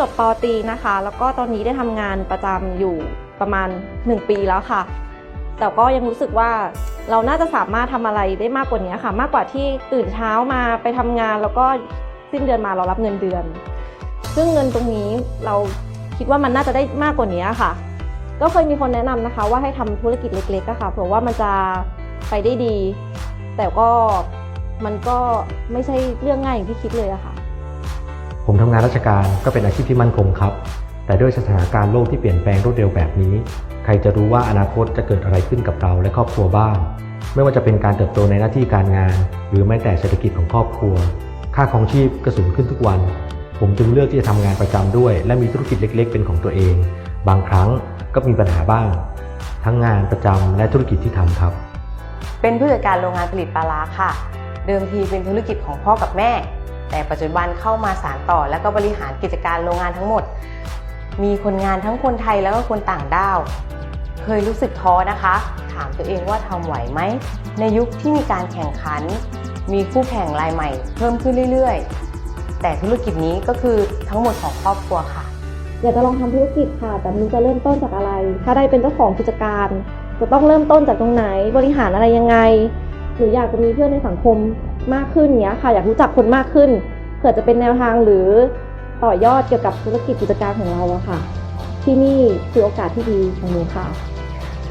จบปอตีนะคะ แล้วก็ตอนนี้ได้ทำงานประจำอยู่ประมาณ 1 ปีแล้วค่ะ แต่ก็ยังรู้สึกว่าเราน่าจะสามารถทำอะไรได้มากกว่านี้ค่ะ มากกว่าที่ตื่นเช้ามาไปทำงาน แล้วก็สิ้นเดือนมาเรารับเงินเดือน ซึ่งเงินตรงนี้เราคิดว่ามันน่าจะได้มากกว่านี้ค่ะ ก็เคยมีคนแนะนำนะคะ ว่าให้ทำธุรกิจเล็กๆค่ะเผื่อว่ามันจะไปได้ดี แต่ก็มันก็ไม่ใช่เรื่องง่ายอย่างที่คิดเลยอะค่ะ ผมทำงานราชการก็เป็นอาชีพที่มั่นคงครับ แต่ด้วยสถานการณ์โลกที่เปลี่ยนแปลงรวดเร็วแบบนี้ ใครจะรู้ว่าอนาคตจะเกิดอะไรขึ้นกับเราและครอบครัวบ้าง ไม่ว่าจะเป็นการเติบโตในหน้าที่การงาน หรือแม้แต่เศรษฐกิจของครอบครัว ค่าครองชีพก็สูงขึ้นทุกวัน ผมจึงเลือกที่จะทำงานประจำด้วย และมีธุรกิจเล็ก ๆ เป็นของตัวเอง บางครั้งก็มีปัญหาบ้าง ทั้งงานประจำและธุรกิจที่ทำครับ เป็นผู้จัดการโรงงานผลิตปลาร้าค่ะ เดิมทีเป็นธุรกิจของพ่อกับแม่ แต่ปัจจุบันเข้ามาสานต่อ และก็บริหารกิจการโรงงานทั้งหมด มีคนงานทั้งคนไทยแล้วก็คนต่างด้าว เคยรู้สึกท้อนะคะ ถามตัวเองว่าทำไหวไหม ในยุคที่มีการแข่งขัน มีคู่แข่งรายใหม่ เพิ่มขึ้นเรื่อยๆ แต่ธุรกิจนี้ก็คือทั้งหมดของครอบครัวค่ะอยากจะลองทำธุรกิจค่ะ แต่ม่รู้จะเริ่มต้นจากอะไร ถ้าได้เป็นเจ้าของกิจการ จะต้องเริ่มต้นจากตรงไหน บริหารอะไรยังไง หรืออยากจะมีเพื่อนในสังคม มากขึ้นเนี้ยค่ะ อยากรู้จักคนมากขึ้นเผื่อจะเป็นแนวทางหรือต่อยอดเกี่ยวกับธุรกิจกิจการของเราอะค่ะ ที่นี่คือโอกาสที่ดีของหนูค่ะ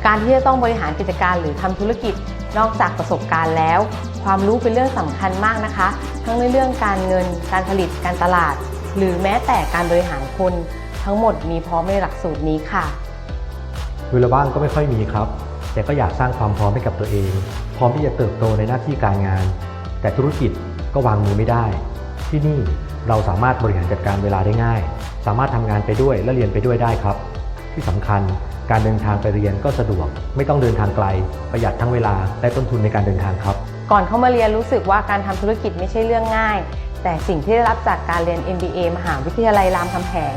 การที่จะต้องบริหารกิจการหรือทำธุรกิจนอกจากประสบการณ์แล้ว ความรู้เป็นเรื่องสำคัญมากนะคะ ทั้งในเรื่องการเงิน การผลิตการตลาด หรือแม้แต่การบริหารคน ทั้งหมดมีพร้อมในหลักสูตรนี้ค่ะเวลาว่างก็ไม่ค่อยมีครับ แต่ก็อยากสร้างความพร้อมให้กับตัวเอง พร้อมที่จะเติบโตในหน้าที่การงาน แต่ธุรกิจก็วางมือไม่ได้ ที่นี่เราสามารถบริหารจัดการเวลาได้ง่าย สามารถทำงานไปด้วยและเรียนไปด้วยได้ครับ ที่สำคัญการเดินทางไปเรียนก็สะดวก ไม่ต้องเดินทางไกล ประหยัดทั้งเวลาและต้นทุนในการเดินทางครับ ก่อนเข้ามาเรียนรู้สึกว่าการทำธุรกิจไม่ใช่เรื่องง่าย แต่สิ่งที่ได้รับจากการเรียน MBA มหาวิทยาลัยรามคำแหง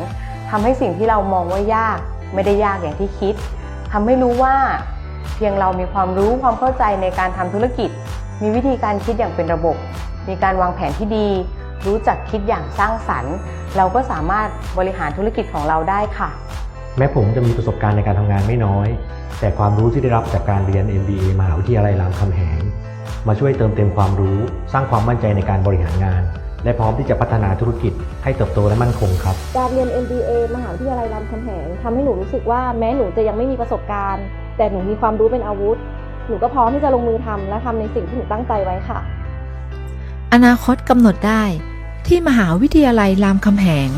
ทำให้สิ่งที่เรามองว่ายาก ไม่ได้ยากอย่างที่คิดทำให้รู้ว่า เพียงเรามีความรู้ความเข้าใจในการทำธุรกิจ มีวิธีการคิดอย่างเป็นระบบ มีการวางแผนที่ดี รู้จักคิดอย่างสร้างสรรค์ เราก็สามารถบริหารธุรกิจของเราได้ค่ะ แม้ผมจะมีประสบการณ์ในการทำงานไม่น้อย แต่ความรู้ที่ได้รับจากการเรียน MBA มหาวิทยาลัยรามคำแหงมาช่วยเติมเต็มความรู้ สร้างความมั่นใจในการบริหารงาน และพร้อมที่จะพัฒนาธุรกิจให้เติบโตและมั่นคงครับ การเรียน MBA มหาวิทยาลัยรามคำแหงทำให้หนูรู้สึกว่าแม้หนูจะยังไม่มีประสบการณ์ แต่หนูมีความรู้เป็นอาวุธ หนูก็พร้อมที่จะลงมือทำและทำในสิ่งที่หนูตั้งใจไว้ค่ะ อนาคตกำหนดได้ที่มหาวิทยาลัยรามคำแหง